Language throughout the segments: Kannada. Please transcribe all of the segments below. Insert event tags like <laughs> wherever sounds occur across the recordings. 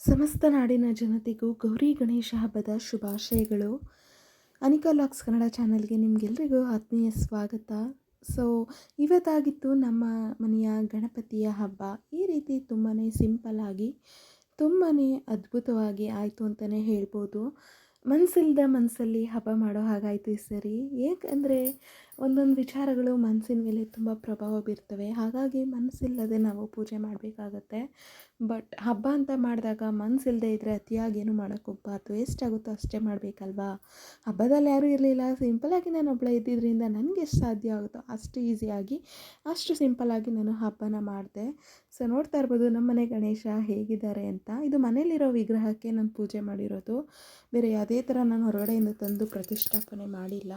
ಸಮಸ್ತ ನಾಡಿನ ಜನತೆಗೂ ಗೌರಿ ಗಣೇಶ ಹಬ್ಬದ ಶುಭಾಶಯಗಳು. ಅನಿಕಾ ಲಾಕ್ಸ್ ಕನ್ನಡ ಚಾನಲ್ಗೆ ನಿಮಗೆಲ್ರಿಗೂ ಆತ್ಮೀಯ ಸ್ವಾಗತ. ಸೊ ಇವತ್ತಾಗಿತ್ತು ನಮ್ಮ ಮನೆಯ ಗಣಪತಿಯ ಹಬ್ಬ. ಈ ರೀತಿ ತುಂಬಾ ಸಿಂಪಲ್ಲಾಗಿ ತುಂಬಾ ಅದ್ಭುತವಾಗಿ ಆಯಿತು ಅಂತಲೇ ಹೇಳ್ಬೋದು. ಮನಸ್ಸಿಲ್ಲದ ಮನಸ್ಸಲ್ಲಿ ಹಬ್ಬ ಮಾಡೋ ಹಾಗಾಯಿತು ಈ ಸರಿ. ಏಕೆಂದರೆ ಒಂದೊಂದು ವಿಚಾರಗಳು ಮನಸ್ಸಿನ ಮೇಲೆ ತುಂಬ ಪ್ರಭಾವ ಬೀರ್ತವೆ. ಹಾಗಾಗಿ ಮನಸ್ಸಿಲ್ಲದೆ ನಾವು ಪೂಜೆ ಮಾಡಬೇಕಾಗತ್ತೆ. ಬಟ್ ಹಬ್ಬ ಅಂತ ಮಾಡಿದಾಗ ಮನಸ್ಸಿಲ್ಲದೆ ಇದ್ದರೆ ಅತಿಯಾಗಿ ಏನು ಮಾಡೋಕ್ಕೋಗ್ಬಾರ್ದು ಎಷ್ಟಾಗುತ್ತೋ ಅಷ್ಟೇ ಮಾಡಬೇಕಲ್ವಾ? ಹಬ್ಬದಲ್ಲಿ ಯಾರೂ ಇರಲಿಲ್ಲ. ಸಿಂಪಲಾಗಿ ನಾನು ಒಬ್ಬಳೇ ಇದ್ದಿದ್ದರಿಂದ ನನಗೆ ಎಷ್ಟು ಸಾಧ್ಯ ಆಗುತ್ತೋ ಅಷ್ಟು ಈಸಿಯಾಗಿ ಅಷ್ಟು ಸಿಂಪಲಾಗಿ ನಾನು ಹಬ್ಬನ ಮಾಡಿದೆ. ಸೊ ನೋಡ್ತಾ ಇರ್ಬೋದು ನಮ್ಮ ಮನೆ ಗಣೇಶ ಹೇಗಿದ್ದಾರೆ ಅಂತ. ಇದು ಮನೇಲಿರೋ ವಿಗ್ರಹಕ್ಕೆ ನಾನು ಪೂಜೆ ಮಾಡಿರೋದು. ಬೇರೆ ಯಾವುದೇ ಥರ ನಾನು ಹೊರಗಡೆಯಿಂದ ತಂದು ಪ್ರತಿಷ್ಠಾಪನೆ ಮಾಡಿಲ್ಲ.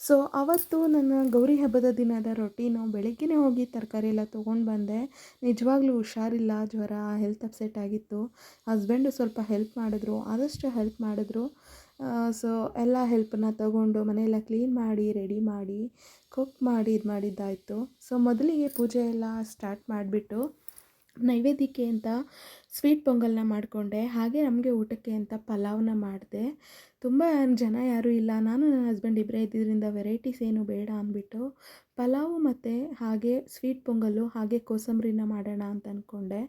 ಸೊ ಆವತ್ತು ನನ್ನ ಗೌರಿ ಹಬ್ಬದ ದಿನದ ರೊಟೀನು ಬೆಳಗ್ಗೆನೇ ಹೋಗಿ ತರಕಾರಿ ಎಲ್ಲ ತೊಗೊಂಡು ಬಂದೆ. ನಿಜವಾಗ್ಲೂ ಹುಷಾರಿಲ್ಲ, ಜ್ವರ ಹೆಲ್ತ್ ಅಪ್ಸೆಟ್ ಆಗಿತ್ತು. ಹಸ್ಬೆಂಡು ಸ್ವಲ್ಪ ಹೆಲ್ಪ್ ಮಾಡಿದ್ರು, ಆದಷ್ಟು ಹೆಲ್ಪ್ ಮಾಡಿದ್ರು. ಸೊ ಎಲ್ಲ ಹೆಲ್ಪನ್ನ ತಗೊಂಡು ಮನೆಯೆಲ್ಲ ಕ್ಲೀನ್ ಮಾಡಿ ರೆಡಿ ಮಾಡಿ ಕುಕ್ ಮಾಡಿ ಇದು ಮಾಡಿದ್ದಾಯಿತು ಸೊ ಮೊದಲಿಗೆ ಪೂಜೆ ಎಲ್ಲ ಸ್ಟಾರ್ಟ್ ಮಾಡಿಬಿಟ್ಟು ನೈವೇದ್ಯಕ್ಕೆ ಅಂತ ಸ್ವೀಟ್ ಪೊಂಗಲ್ನ ಮಾಡಿಕೊಂಡೆ. ಹಾಗೆ ನಮಗೆ ಊಟಕ್ಕೆ ಅಂತ ಪಲಾವ್ನ ಮಾಡಿದೆ. ತುಂಬ ಜನ ಯಾರೂ ಇಲ್ಲ. ನಾನು ನನ್ನ ಹಸ್ಬೆಂಡ್ ಇಬ್ಬರೇ ಇದ್ದಿದ್ದರಿಂದ ವೆರೈಟೀಸ್ ಏನು ಬೇಡ ಅಂದ್ಬಿಟ್ಟು ಪಲಾವು ಮತ್ತು ಹಾಗೆ ಸ್ವೀಟ್ ಪೊಂಗಲ್ಲು ಹಾಗೆ ಕೋಸಂಬರಿನ ಮಾಡೋಣ ಅಂತ ಅಂದ್ಕೊಂಡೆ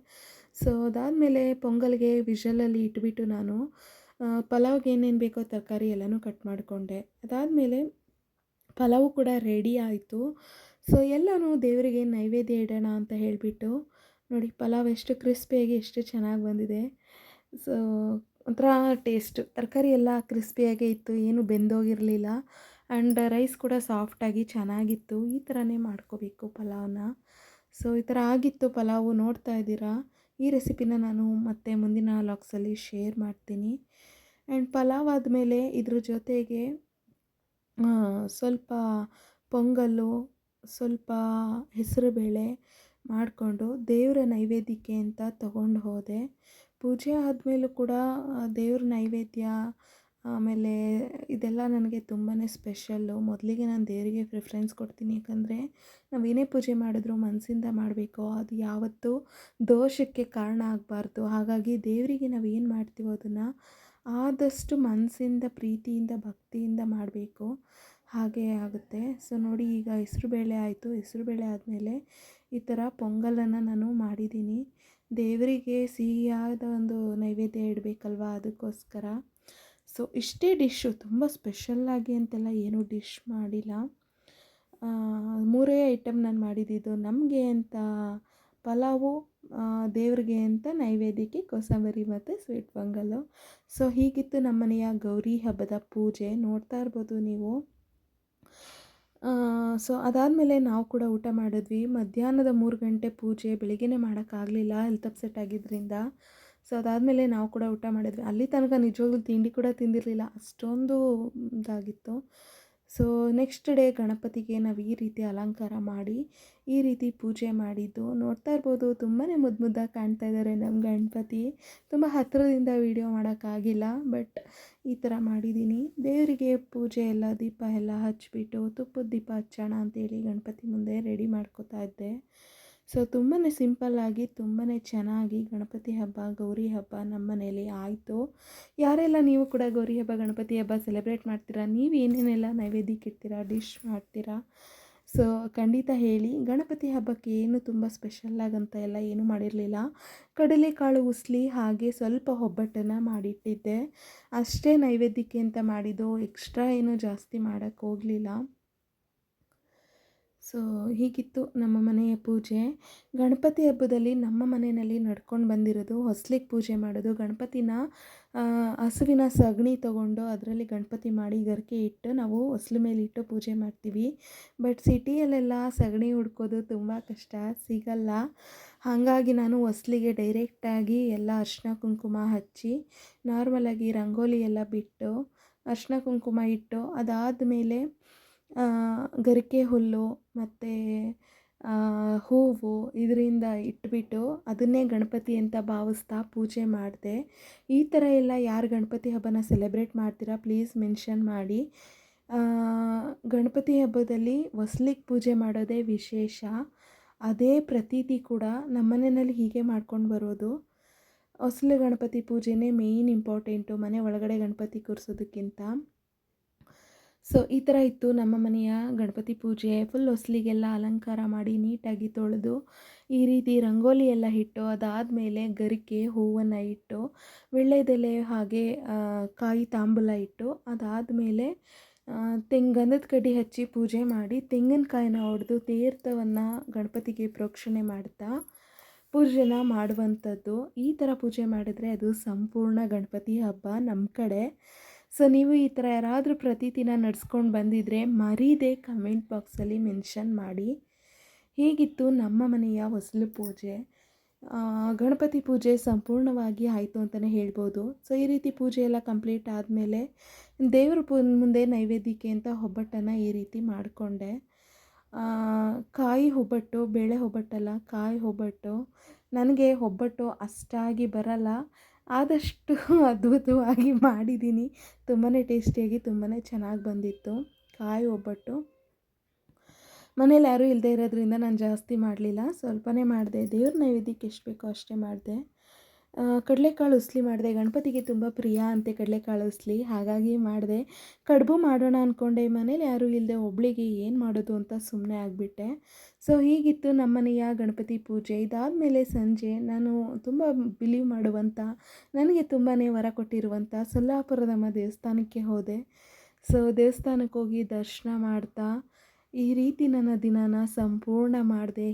ಸೊ ಅದಾದಮೇಲೆ ಪೊಂಗಲ್ಗೆ ವಿಷಲಲ್ಲಿ ಇಟ್ಬಿಟ್ಟು ನಾನು ಪಲಾವ್ಗೆ ಏನೇನು ಬೇಕೋ ತರಕಾರಿ ಎಲ್ಲನೂ ಕಟ್ ಮಾಡಿಕೊಂಡೆ. ಅದಾದಮೇಲೆ ಪಲಾವು ಕೂಡ ರೆಡಿ ಆಯಿತು. ಸೊ ಎಲ್ಲನೂ ದೇವರಿಗೆ ನೈವೇದ್ಯ ಇಡೋಣ ಅಂತ ಹೇಳಿಬಿಟ್ಟು ನೋಡಿ, ಪಲಾವ್ ಎಷ್ಟು ಕ್ರಿಸ್ಪಿಯಾಗಿ ಎಷ್ಟು ಚೆನ್ನಾಗಿ ಬಂದಿದೆ. ಸೊ ಒಂಥರ ಟೇಸ್ಟ್ ತರಕಾರಿ ಎಲ್ಲ ಕ್ರಿಸ್ಪಿಯಾಗೇ ಇತ್ತು, ಏನು ಬೆಂದೋಗಿರಲಿಲ್ಲ. ಆ್ಯಂಡ್ ರೈಸ್ ಕೂಡ ಸಾಫ್ಟಾಗಿ ಚೆನ್ನಾಗಿತ್ತು. ಈ ಥರನೇ ಮಾಡ್ಕೋಬೇಕು ಪಲಾವ್ನ. ಸೊ ಈ ಥರ ಆಗಿತ್ತು ಪಲಾವು. ನೋಡ್ತಾ ಇದ್ದೀರಾ? ಈ ರೆಸಿಪಿನ ನಾನು ಮತ್ತೆ ಮುಂದಿನ ಲಾಕ್ಸಲ್ಲಿ ಶೇರ್ ಮಾಡ್ತೀನಿ. ಆ್ಯಂಡ್ ಪಲಾವ್ ಆದಮೇಲೆ ಇದ್ರ ಜೊತೆಗೆ ಸ್ವಲ್ಪ ಪೊಂಗಲ್ಲು ಸ್ವಲ್ಪ ಹೆಸರುಬೇಳೆ ಮಾಡಿಕೊಂಡು ದೇವರ ನೈವೇದ್ಯಕ್ಕೆ ಅಂತ ತಗೊಂಡು ಹೋದೆ. ಪೂಜೆ ಆದಮೇಲೂ ಕೂಡ ದೇವ್ರ ನೈವೇದ್ಯ, ಆಮೇಲೆ ಇದೆಲ್ಲ ನನಗೆ ತುಂಬಾ ಸ್ಪೆಷಲ್ಲು. ಮೊದಲಿಗೆ ನಾನು ದೇವರಿಗೆ ಪ್ರಿಫ್ರೆನ್ಸ್ ಕೊಡ್ತೀನಿ. ಯಾಕಂದರೆ ನಾವೇನೇ ಪೂಜೆ ಮಾಡಿದ್ರು ಮನಸ್ಸಿಂದ ಮಾಡಬೇಕು. ಅದು ಯಾವತ್ತೂ ದೋಷಕ್ಕೆ ಕಾರಣ ಆಗಬಾರ್ದು. ಹಾಗಾಗಿ ದೇವರಿಗೆ ನಾವು ಏನು ಮಾಡ್ತೀವೋ ಅದನ್ನು ಆದಷ್ಟು ಮನಸ್ಸಿಂದ ಪ್ರೀತಿಯಿಂದ, ಭಕ್ತಿಯಿಂದ ಮಾಡಬೇಕು. ಹಾಗೆ ಆಗುತ್ತೆ. ಸೊ ನೋಡಿ ಈಗ ಹೆಸ್ರುಬೇಳೆ ಆಯಿತು. ಹೆಸ್ರುಬೇಳೆ ಆದಮೇಲೆ ಈ ಥರ ಪೊಂಗಲನ್ನು ನಾನು ಮಾಡಿದ್ದೀನಿ. ದೇವರಿಗೆ ಸಿಹಿಯಾದ ಒಂದು ನೈವೇದ್ಯ ಇಡಬೇಕಲ್ವ ಅದಕ್ಕೋಸ್ಕರ. ಸೊ, ಇಷ್ಟೇ ಡಿಶ್ಶು, ತುಂಬ ಸ್ಪೆಷಲ್ಲಾಗಿ ಅಂತೆಲ್ಲ ಏನೂ ಡಿಶ್ ಮಾಡಿಲ್ಲ. ಮೂರೇ ಐಟಮ್ ನಾನು ಮಾಡಿದ್ದಿದ್ದು ನಮಗೆ ಅಂತ ಪಲಾವು ದೇವ್ರಿಗೆ ಅಂತ ನೈವೇದ್ಯಕ್ಕೆ ಕೋಸಂಬರಿ ಮತ್ತು ಸ್ವೀಟ್ ಪೊಂಗಲ್ಲು ಸೊ, ಹೀಗಿತ್ತು ನಮ್ಮನೆಯ ಗೌರಿ ಹಬ್ಬದ ಪೂಜೆ. ನೋಡ್ತಾ ಇರ್ಬೋದು ನೀವು. ಸೊ ಅದಾದಮೇಲೆ ನಾವು ಕೂಡ ಊಟ ಮಾಡಿದ್ವಿ. ಮಧ್ಯಾಹ್ನದ ಮೂರು ಗಂಟೆ ಪೂಜೆ, ಬೆಳಿಗ್ಗೆನೇ ಮಾಡೋಕ್ಕಾಗಲಿಲ್ಲ ಹೆಲ್ತ್ ಅಪ್ಸೆಟ್ ಆಗಿದ್ದರಿಂದ ಸೊ ಅದಾದಮೇಲೆ ನಾವು ಕೂಡ ಊಟ ಮಾಡಿದ್ವಿ. ಅಲ್ಲಿ ತನಕ ನಿಜವಾಗ್ಲೂ ತಿಂಡಿ ಕೂಡ ತಿಂದಿರಲಿಲ್ಲ. ಅಷ್ಟೊಂದು ಇದಾಗಿತ್ತು. ಸೊ ನೆಕ್ಸ್ಟ್ ಡೇ ಗಣಪತಿಗೆ ನಾವು ಈ ರೀತಿ ಅಲಂಕಾರ ಮಾಡಿ, ಈ ರೀತಿ ಪೂಜೆ ಮಾಡಿದ್ದು. ನೋಡ್ತಾ ಇರ್ಬೋದು ತುಂಬಾ ಮುದ್ದು ಮುದ್ದಾಗಿ ಕಾಣ್ತಾ ಇದ್ದಾರೆ ನಮ್ಮ ಗಣಪತಿ. ತುಂಬ ಹತ್ತಿರದಿಂದ ವೀಡಿಯೋ ಮಾಡೋಕ್ಕಾಗಿಲ್ಲ ಬಟ್ ಈ ಥರ ಮಾಡಿದ್ದೀನಿ ದೇವರಿಗೆ ಪೂಜೆ ಎಲ್ಲ, ದೀಪ ಎಲ್ಲ ಹಚ್ಚಿಬಿಟ್ಟು ತುಪ್ಪದ ದೀಪ ಹಚ್ಚೋಣ ಅಂತೇಳಿ ಗಣಪತಿ ಮುಂದೆ ರೆಡಿ ಮಾಡ್ಕೋತಾ ಇದ್ದೆ. ಸೊ ತುಂಬಾ ಸಿಂಪಲ್ಲಾಗಿ ತುಂಬಾ ಚೆನ್ನಾಗಿ ಗಣಪತಿ ಹಬ್ಬ, ಗೌರಿ ಹಬ್ಬ ನಮ್ಮ ಮನೇಲಿ ಆಯಿತು. ಯಾರೆಲ್ಲ ನೀವು ಕೂಡ ಗೌರಿ ಹಬ್ಬ, ಗಣಪತಿ ಹಬ್ಬ ಸೆಲೆಬ್ರೇಟ್ ಮಾಡ್ತೀರಾ? ನೀವು ಏನೇನೆಲ್ಲ ನೈವೇದ್ಯಕ್ಕೆ ಇಡ್ತೀರಾ? ಡಿಶ್ ಮಾಡ್ತೀರಾ? ಸೊ ಖಂಡಿತ ಹೇಳಿ. ಗಣಪತಿ ಹಬ್ಬಕ್ಕೆ ಏನು ತುಂಬ ಸ್ಪೆಷಲ್ಲಾಗಂತ ಎಲ್ಲ ಏನೂ ಮಾಡಿರಲಿಲ್ಲ. ಕಡಲೆಕಾಳು ಉಸ್ಲಿ ಹಾಗೆ ಸ್ವಲ್ಪ ಒಬ್ಬಟ್ಟನ್ನು ಮಾಡಿಟ್ಟಿದ್ದೆ. ಅಷ್ಟೇ ನೈವೇದ್ಯಕ್ಕೆ ಅಂತ ಮಾಡಿದ್ದು. ಎಕ್ಸ್ಟ್ರಾ ಏನು ಜಾಸ್ತಿ ಮಾಡೋಕ್ಕೆ ಹೋಗಲಿಲ್ಲ. ಸೊ, ಹೀಗಿತ್ತು ನಮ್ಮ ಮನೆಯ ಪೂಜೆ. ಗಣಪತಿ ಹಬ್ಬದಲ್ಲಿ ನಮ್ಮ ಮನೆಯಲ್ಲಿ ನಡ್ಕೊಂಡು ಬಂದಿರೋದು ಹೊಸ್ಲಿಗೆ ಪೂಜೆ ಮಾಡೋದು. ಗಣಪತಿನ ಹಸುವಿನ ಸಗಣಿ ತೊಗೊಂಡು ಅದರಲ್ಲಿ ಗಣಪತಿ ಮಾಡಿ ಗರಿಕೆ ಇಟ್ಟು ನಾವು ಹೊಸ್ಲು ಮೇಲೆ ಇಟ್ಟು ಪೂಜೆ ಮಾಡ್ತೀವಿ. ಬಟ್ ಸಿಟಿಯಲ್ಲೆಲ್ಲ ಸಗಣಿ ಹುಡ್ಕೋದು ತುಂಬ ಕಷ್ಟ, ಸಿಗಲ್ಲ. ಹಾಗಾಗಿ ನಾನು ಹೊಸ್ಲಿಗೆ ಡೈರೆಕ್ಟಾಗಿ ಎಲ್ಲ ಅರ್ಶಿನ ಕುಂಕುಮ ಹಚ್ಚಿ, ನಾರ್ಮಲಾಗಿ ರಂಗೋಲಿ ಎಲ್ಲ ಬಿಟ್ಟು ಅರ್ಶಿನ ಕುಂಕುಮ ಇಟ್ಟು ಅದಾದಮೇಲೆ ಗರಿಕೆ ಹುಲ್ಲು ಮತ್ತು ಹೂವು ಇದರಿಂದ ಇಟ್ಬಿಟ್ಟು ಅದನ್ನೇ ಗಣಪತಿ ಅಂತ ಭಾವಿಸ್ತಾ ಪೂಜೆ ಮಾಡಿದೆ. ಈ ಥರ ಎಲ್ಲ ಯಾರು ಗಣಪತಿ ಹಬ್ಬನ ಸೆಲೆಬ್ರೇಟ್ ಮಾಡ್ತೀರಾ ಪ್ಲೀಸ್ ಮೆನ್ಷನ್ ಮಾಡಿ. ಗಣಪತಿ ಹಬ್ಬದಲ್ಲಿ ಹೊಸ್ಲಿಗೆ ಪೂಜೆ ಮಾಡೋದೇ ವಿಶೇಷ. ಅದೇ ಪ್ರತೀತಿ ಕೂಡ ನಮ್ಮ ಮನೆಯಲ್ಲಿ ಹೀಗೆ ಮಾಡ್ಕೊಂಡು ಬರೋದು. ಹೊಸ್ಲು ಗಣಪತಿ ಪೂಜೆನೇ ಮೇಯ್ನ್ ಇಂಪಾರ್ಟೆಂಟು ಮನೆ ಒಳಗಡೆ ಗಣಪತಿ ಕೂರಿಸೋದಕ್ಕಿಂತ. ಸೊ, ಈ ಥರ ಇತ್ತು ನಮ್ಮ ಮನೆಯ ಗಣಪತಿ ಪೂಜೆ. ಫುಲ್ ಹೊಸ್ಲಿಗೆಲ್ಲ ಅಲಂಕಾರ ಮಾಡಿ ನೀಟಾಗಿ ತೊಳೆದು, ಈ ರೀತಿ ರಂಗೋಲಿ ಎಲ್ಲ ಇಟ್ಟು, ಅದಾದಮೇಲೆ ಗರಿಕೆ, ಹೂವನ್ನು ಇಟ್ಟು, ವಿಳ್ಳೆದೆಲೆ ಹಾಗೆ ಕಾಯಿ ತಾಂಬೂಲ ಇಟ್ಟು, ಅದಾದಮೇಲೆ ತೆಂಗಂಧದ ಕಡ್ಡಿ ಹಚ್ಚಿ ಪೂಜೆ ಮಾಡಿ, ತೆಂಗಿನಕಾಯಿನ ಹೊಡೆದು ತೀರ್ಥವನ್ನು ಗಣಪತಿಗೆ ಪ್ರೋಕ್ಷಣೆ ಮಾಡ್ತಾ, ಪೂಜೆನ ಮಾಡುವಂಥದ್ದು. ಈ ಥರ ಪೂಜೆ ಮಾಡಿದರೆ ಅದು ಸಂಪೂರ್ಣ ಗಣಪತಿ ಹಬ್ಬ ನಮ್ಮ ಕಡೆ. ಸೊ ನೀವು ಈ ಥರ ಯಾರಾದರೂ ಪ್ರತಿದಿನ ನಡೆಸ್ಕೊಂಡು ಬಂದಿದ್ದರೆ ಮರೀದೆ ಕಮೆಂಟ್ ಬಾಕ್ಸಲ್ಲಿ ಮೆನ್ಷನ್ ಮಾಡಿ. ಹೇಗಿತ್ತು ನಮ್ಮ ಮನೆಯ ಹೊಸಲು ಪೂಜೆ? ಗಣಪತಿ ಪೂಜೆ ಸಂಪೂರ್ಣವಾಗಿ ಆಯಿತು ಅಂತಲೇ ಹೇಳ್ಬೋದು. ಸೊ ಈ ರೀತಿ ಪೂಜೆ ಎಲ್ಲ ಕಂಪ್ಲೀಟ್ ಆದಮೇಲೆ ದೇವ್ರ ಪೂ, ಮುಂದೆ ನೈವೇದ್ಯಕ್ಕೆ ಅಂತ ಒಬ್ಬಟ್ಟನ್ನು ಈ ರೀತಿ ಮಾಡಿಕೊಂಡೆ. ಕಾಯಿ ಒಬ್ಬಟ್ಟು, ಬೇಳೆ ಒಬ್ಬಟ್ಟಲ್ಲ, ಕಾಯಿ ಒಬ್ಬಟ್ಟು. ನನಗೆ ಒಬ್ಬಟ್ಟು ಅಷ್ಟಾಗಿ ಬರಲ್ಲ. ಆದಷ್ಟು <laughs> ಅದ್ಭುತವಾಗಿ ಮಾಡಿದ್ದೀನಿ. ತುಂಬಾ ಟೇಸ್ಟಿಯಾಗಿ ತುಂಬಾ ಚೆನ್ನಾಗಿ ಬಂದಿತ್ತು. ಕಾಯಿ ಒಬ್ಬಟ್ಟು. ಮನೇಲಿ ಯಾರೂ ಇಲ್ಲದೆ ಇರೋದ್ರಿಂದ ನಾನು ಜಾಸ್ತಿ ಮಾಡಲಿಲ್ಲ. ಸ್ವಲ್ಪನೇ ಮಾಡಿದೆ ದೇವ್ರ ನೈವೇದ್ಯಕ್ಕೆ ಎಷ್ಟು ಬೇಕೋ ಅಷ್ಟೇ ಮಾಡಿದೆ. ಕಡಲೆಕಾಳು ಉಸ್ಲಿ ಮಾಡಿದೆ. ಗಣಪತಿಗೆ ತುಂಬ ಪ್ರಿಯ ಅಂತೆ ಕಡಲೆಕಾಳು ಉಸ್ಲಿ. ಹಾಗಾಗಿ ಮಾಡಿದೆ. ಕಡುಬು ಮಾಡೋಣ ಅಂದ್ಕೊಂಡೆ ಮನೇಲಿ ಯಾರೂ ಇಲ್ಲದೆ ಒಬ್ಳಿಗೆ ಏನು ಮಾಡೋದು ಅಂತ ಸುಮ್ಮನೆ ಆಗಿಬಿಟ್ಟೆ. ಸೊ ಹೀಗಿತ್ತು ನಮ್ಮನೆಯ ಗಣಪತಿ ಪೂಜೆ. ಇದಾದಮೇಲೆ ಸಂಜೆ ನಾನು ತುಂಬ ಬಿಲೀವ್ ಮಾಡುವಂಥ ನನಗೆ ತುಂಬಾ ವರ ಕೊಟ್ಟಿರುವಂಥ ಸೊಲ್ಲಾಪುರದಮ್ಮ ದೇವಸ್ಥಾನಕ್ಕೆ ಹೋದೆ. ಸೊ ದೇವಸ್ಥಾನಕ್ಕೆ ಹೋಗಿ ದರ್ಶನ ಮಾಡ್ತಾ, ಈ ರೀತಿ ನನ್ನ ದಿನನ ಸಂಪೂರ್ಣ ಮಾಡಿದೆ.